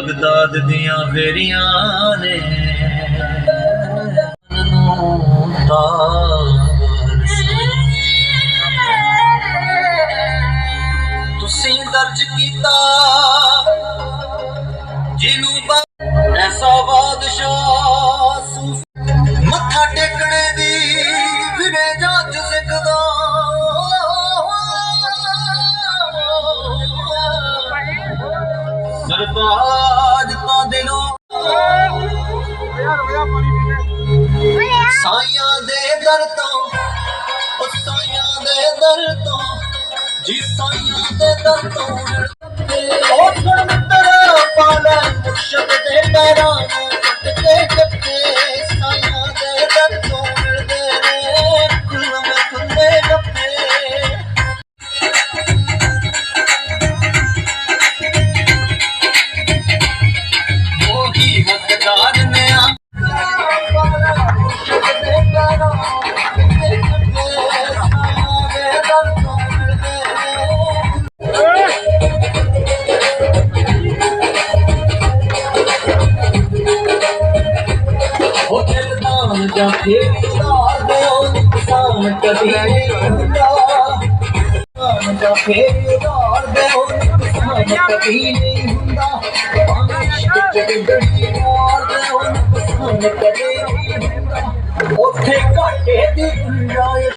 Baghdad ਦੀਆਂ ਫੇਰੀਆਂ ਨੇ। ਨੂੰ ਤੁਸੀਂ ਦਰਜ ਕੀਤਾ, ਜਿਹਨੂੰ ਬਾ- ਐਸਾ ਬਾਦਸ਼ਾਹ ਸੂਫ। ਮੱਥਾ ਟੇਕਣੇ ਦੀ ਫਿਰੇ ਜੱਜ ਸਿੱਖਦਾ ਸਰਤਾਜ ਸਾਈਆਂ ਦੇ ਦਰ ਤੋਂ ਉਹ ਸਾਈਆਂ ਦੇ ਦਰ ਤੋਂ ਜੀ ਸਾਈਆਂ ਦੇ ਦਰ ਤੋਂ। ਦਿਲਦਾਨ ਜਾਂ ਫੇਰਦਾਰ ਦੋ, ਨੁਕਸਾਨ ਕਦੀ ਨਹੀਂ ਹੁੰਦਾ ਨੁਕਸਾਨ ਦੋ, ਨੁਕਸਾਨ ਕਦੀ ਨਹੀਂ ਹੁੰਦਾ। ਭਾਵੇਂ ਇਸ਼ਕ ਚ ਦੋ, ਨੁਕਸਾਨ ਕਦੀ ਨਹੀਂ ਹੁੰਦਾ। ਉੱਥੇ ਘਾਟੇ ਦੀ ਗੁੰਜਾਇਸ਼